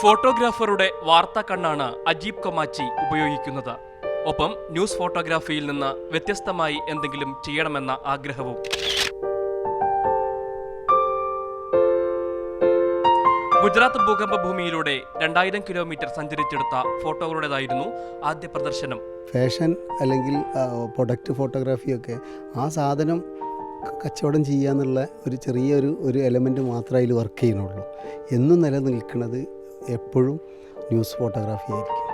ഫോട്ടോഗ്രാഫറുടെ വാർത്താ കണ്ണാണ് അജീബ് കൊമാച്ചി ഉപയോഗിക്കുന്നത്. ഒപ്പം ന്യൂസ് ഫോട്ടോഗ്രാഫിയിൽ നിന്ന് വ്യത്യസ്തമായി എന്തെങ്കിലും ചെയ്യണമെന്ന ആഗ്രഹവും. ഗുജറാത്ത് ഭൂകമ്പ ഭൂമിയിലൂടെ രണ്ടായിരം കിലോമീറ്റർ സഞ്ചരിച്ചെടുത്ത ഫോട്ടോകളുടേതായിരുന്നു ആദ്യ പ്രദർശനം. ഫാഷൻ അല്ലെങ്കിൽ പ്രൊഡക്റ്റ് ഫോട്ടോഗ്രാഫിയൊക്കെ ആ സാധനം കച്ചവടം ചെയ്യുക എന്നുള്ള ഒരു ചെറിയൊരു ഒരു എലമെന്റ് മാത്രമേ അതിൽ വർക്ക് ചെയ്യുന്നുള്ളൂ. എന്നും നിലനിൽക്കുന്നത് എപ്പോഴും ന്യൂസ് ഫോട്ടോഗ്രാഫി ആയിരിക്കും.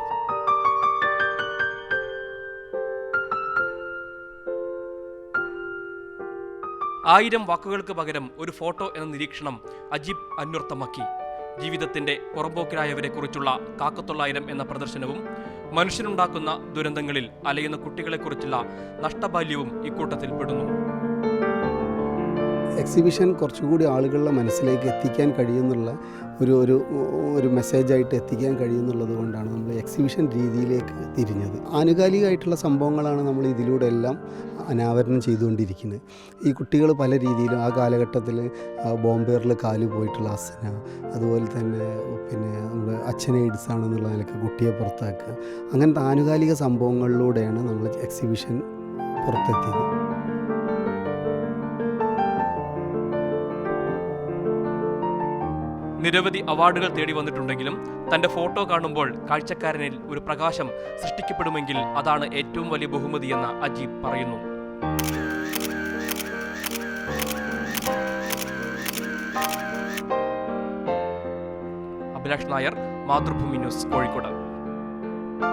ആയിരം വാക്കുകൾക്ക് പകരം ഒരു ഫോട്ടോ എന്ന നിരീക്ഷണം അജീബ് അന്വർത്ഥമാക്കി. ജീവിതത്തിന്റെ പുറമ്പോക്കിലായവരെ കുറിച്ചുള്ള കാക്കത്തൊള്ളായിരം എന്ന പ്രദർശനവും മനുഷ്യനുണ്ടാക്കുന്ന ദുരന്തങ്ങളിൽ അലയുന്ന കുട്ടികളെക്കുറിച്ചുള്ള നഷ്ടബാല്യവും ഇക്കൂട്ടത്തിൽ പെടുന്നു എക്സിബിഷൻ കുറച്ചുകൂടി ആളുകളുടെ മനസ്സിലേക്ക് എത്തിക്കാൻ കഴിയുന്നുള്ള ഒരു ഒരു ഒരു മെസ്സേജായിട്ട് എത്തിക്കാൻ കഴിയുന്നുള്ളത് കൊണ്ടാണ് നമ്മൾ എക്സിബിഷൻ രീതിയിലേക്ക് തിരിഞ്ഞത്. ആനുകാലികമായിട്ടുള്ള സംഭവങ്ങളാണ് നമ്മൾ ഇതിലൂടെ എല്ലാം അനാവരണം ചെയ്തുകൊണ്ടിരിക്കുന്നത്. ഈ കുട്ടികൾ പല രീതിയിലും ആ കാലഘട്ടത്തിൽ ബോംബേറിൽ കാൽ പോയിട്ടുള്ള അസന അതുപോലെ തന്നെ പിന്നെ നമ്മുടെ അച്ഛനെ എയ്ഡ്സ് ആണെന്നുള്ള നിലയ്ക്ക് കുട്ടിയെ പുറത്താക്കുക. അങ്ങനത്തെ ആനുകാലിക സംഭവങ്ങളിലൂടെയാണ് നമ്മൾ എക്സിബിഷൻ പുറത്തെത്തിയത്. നിരവധി അവാർഡുകൾ തേടി വന്നിട്ടുണ്ടെങ്കിലും തന്റെ ഫോട്ടോ കാണുമ്പോൾ കാഴ്ചക്കാരനിൽ ഒരു പ്രകാശം സൃഷ്ടിക്കപ്പെടുമെങ്കിൽ അതാണ് ഏറ്റവും വലിയ ബഹുമതിയെന്ന് അജീബ് പറയുന്നു. അഭിലാഷ് നായർ മാതൃഭൂമി ന്യൂസ് കോഴിക്കോട്.